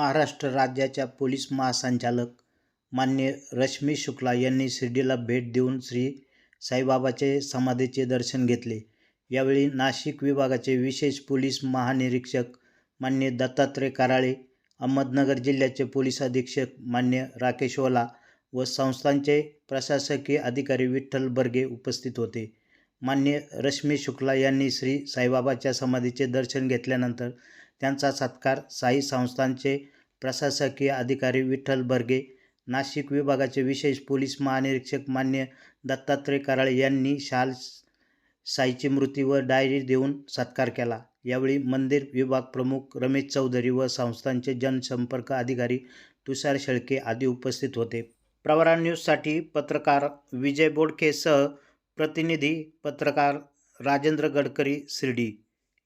महाराष्ट्र राज्याच्या पोलीस महासंचालक मान्य रश्मी शुक्ला यांनी शिर्डीला भेट देऊन श्री साईबाबाचे समाधीचे दर्शन घेतले. यावेळी नाशिक विभागाचे विशेष पोलीस महानिरीक्षक मान्य दत्तात्रय कराळे अहमदनगर जिल्ह्याचे पोलीस अधीक्षक मान्य राकेश ओला व संस्थांचे प्रशासकीय अधिकारी विठ्ठल बर्गे उपस्थित होते. मान्य रश्मी शुक्ला यांनी श्री साईबाबाच्या समाधीचे दर्शन घेतल्यानंतर त्यांचा सत्कार साई संस्थांचे प्रशासकीय अधिकारी विठ्ठल बर्गे नाशिक विभागाचे विशेष पोलीस महानिरीक्षक मान्य दत्तात्रय कराळे यांनी शाल साईची मृत्यू व डायरी देऊन सत्कार केला. यावेळी मंदिर विभाग प्रमुख रमेश चौधरी व संस्थांचे जनसंपर्क अधिकारी तुषार शेळके आदी उपस्थित होते. प्रवरा न्यूजसाठी पत्रकार विजय बोडकेसह प्रतिनिधी पत्रकार राजेंद्र गडकरी शिर्डी.